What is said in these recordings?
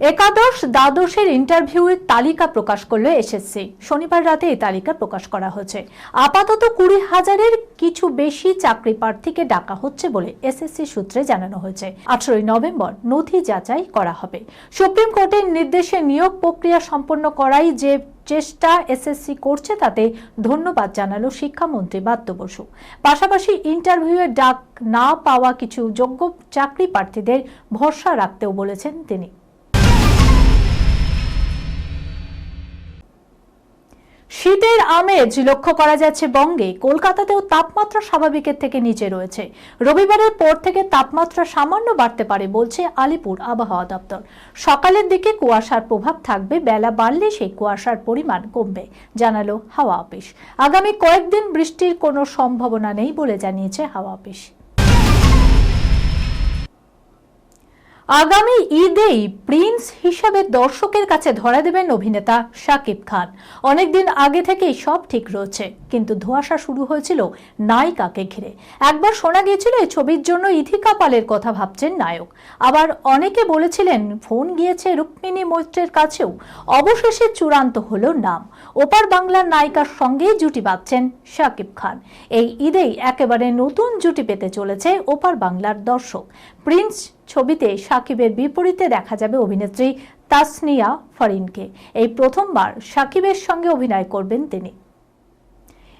একাদশ দ্বাদশের ইন্টারভিউয়ের তালিকা প্রকাশ করল এসএসসি শনিবার রাতে এই তালিকা প্রকাশ করা হয়েছে। আপাতত কুড়ি হাজারের কিছু বেশি চাকরি প্রার্থীকে ডাকা হচ্ছে বলে এসএসসি সূত্রে জানানো হয়েছে। আঠারোই নভেম্বর নথি যাচাই করা হবে। সুপ্রিম কোর্টের নির্দেশে নিয়োগ প্রক্রিয়া সম্পন্ন করাই যে চেষ্টা এসএসসি করছে তাতে ধন্যবাদ জানালো শিক্ষামন্ত্রী বাদ্য বসু। পাশাপাশি ইন্টারভিউয়ে ডাক না পাওয়া কিছু যোগ্য চাকরি প্রার্থীদের ভরসা রাখতেও বলেছেন তিনি। শীতের আমেজ লক্ষ্য করা যাচ্ছে বঙ্গে। কলকাতাতেও তাপমাত্রা স্বাভাবিকের থেকে নিচে রয়েছে। রবিবারের পর থেকে তাপমাত্রা সামান্য বাড়তে পারে বলছে আলিপুর আবহাওয়া দপ্তর। সকালের দিকে কুয়াশার প্রভাব থাকবে, বেলা বাড়লে সেই কুয়াশার পরিমাণ কমবে, জানালো হাওয়া অফিস। আগামী কয়েকদিন বৃষ্টির কোনো সম্ভাবনা নেই বলে জানিয়েছে হাওয়া অফিস। আগামী ঈদেই প্রিন্স হিসাবে দর্শকের কাছে ধরা দেবেন অভিনেতা শাকিব খান। অনেকদিন আগে থেকেই সব ঠিক রয়েছে, কিন্তু ধোঁয়াশা শুরু হয়েছিল নায়িকাকে ঘিরে। একবার শোনা গিয়েছিল এই ছবির জন্য ইথিকা পালের কথা ভাবছেন নায়ক। আবার অনেকে বলেছিলেন, ফোন গিয়েছে রুক্মিণী মৈত্রের কাছেও। অবশেষে চূড়ান্ত হলো নাম। ওপার বাংলার নায়িকার সঙ্গেই জুটি বাঁধছেন শাকিব খান। এই ঈদেই একেবারে নতুন জুটি পেতে চলেছে ওপার বাংলার দর্শক। প্রিন্স ছবিতে সাকিবের বিপরীতে দেখা যাবে অভিনেত্রী তাসনিয়া ফরিনকে। এই প্রথমবার সাকিবের সঙ্গে অভিনয় করবেন তিনি।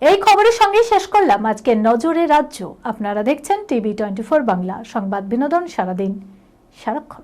এই খবরের সঙ্গে শেষ করলাম আজকে নজরে রাজ্য। আপনারা দেখছেন টিভি টোয়েন্টি বাংলা। সংবাদ বিনোদন সারাদিন। সারাক্ষণ।